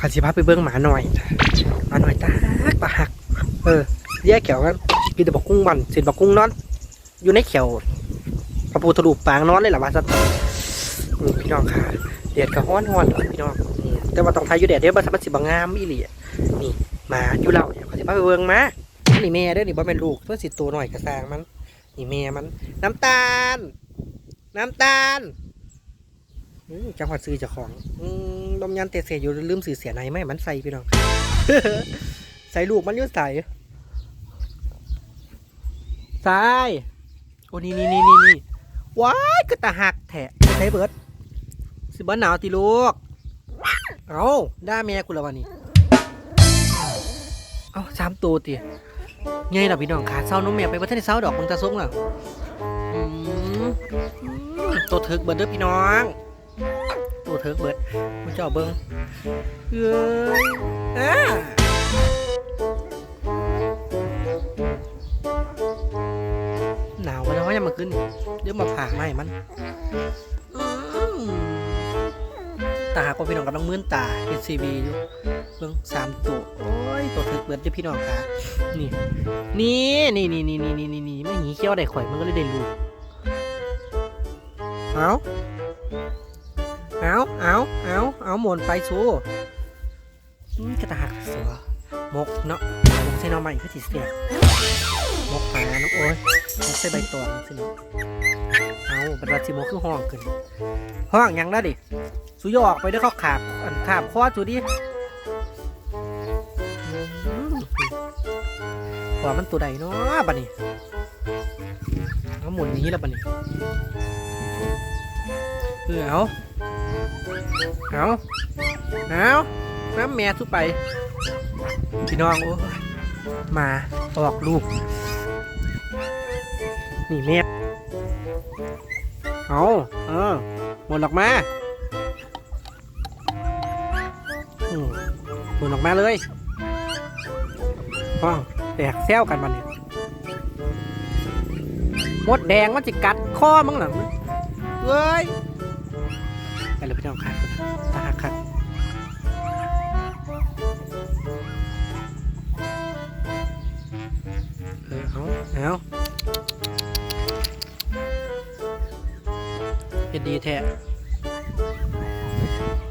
ขันสิพาไปเบิ้งหมาหน่อยหมาหน่อยตาหักตาหัก เออแยกเขียวกันกินแต่บักกุ้งบันสินบักกุ้งนอน อยู่ในเขียวพระปูทะลุปางนอนเลยหรอวะสัตว์อืมพี่น้องค่ะเดียดกับฮ้อนฮ้อนพี่น้องแต่ว่าต้องทายอยู่แดดเดี๋ยวมันมันสิบงามอีหลีอะนี่มาอยู่เราเดี๋ยวเขาสิพาไปเบิ้งหมานี่แม่เด้อนี่บ่แม่นลูกเพื่อสิตัวหน่อยกระซางมันนี่แม่มัน น้ำตาล น้ำตาล จังหวัดซื้อเจ้าของลมยันเตะเสียอยู่ลืมสื่อเสียไหนไหมมันใส่พี่น้อง ใส่ลูกมันยุ่ใส่ใส่โอ้นี่นี่นี่นี่นี่ว้ายก็ตาหักแทะใส่เบิร์ดสิบ้านหนาวติลูก เอาด่าแม่กูแล้ววันนี้ เอาสามตัวตีไงล่ะพี่น้องขาเศร้านมแม่ไปว่าท่านเศร้าดอกมึงตาซงล่ะอืมอืมตัวเถิกเบิร์ดเด้อพี่น้อง กเบิดผู้จ่อเบิงเอ้ยอ่หนาวมันเขาจะมาขึ้นเดี๋ยวมาผ่าไหมมันตาหากว่าพี่น้องกำลังมื่นตาเอสซีบีอยู่เบิ้งสามตัว โอ้ย ตัวถึกเบิดจะพี่น้องค่ะ นี่ นี่นี่นี่นี่นี่นี่นี่ไม่หนีเขี้ยวได้ข่อยมันก็เลยเด้รู้เอา เอาเอาเอาเอาหมุนไปสู้กระตาหักสัวมกเนาะมกใส่น้อใหม่คือสีเสียมกปลาเนาะโอ้ยมกใส่ใบตองสิเนาะเอาบัตรสิโมกคือห้องขึ้นห้องยังได้ดิสุยออกไปด้อเขาขาบอันขาบคอจูดิอืมว่ามันตัวใดเนาะบัดนี้เอาหมุนนี้แล้วบัดนี้เออเอา เอาเอาน้ำแม่ทุไป พี่น้องโอ้มาออกลูก นี่แม่เอาเออหมุนออกมาหมุนออกมาเลยห้องแตกแซวกันมันนี่มดแดงมันจิกัดคอมึงหนังเอ้ย ไปเลยพี่น้องครับตาหักครับเออเอาเอาเฮ็ดดีแท้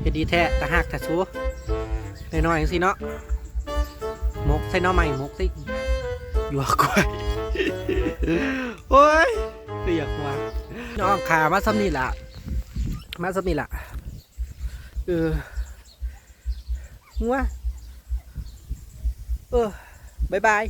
เฮ็ดดีแท้ตาหักตาชัวน้อยๆจังสิเนาะมกใส่หน้อใหม่มกใส่หยวกกล้วยโอ้ยเรียกว่าน้องขามาซ้ำนี่ละ มาซ้ำนี่ละเอองัวเออบายบาย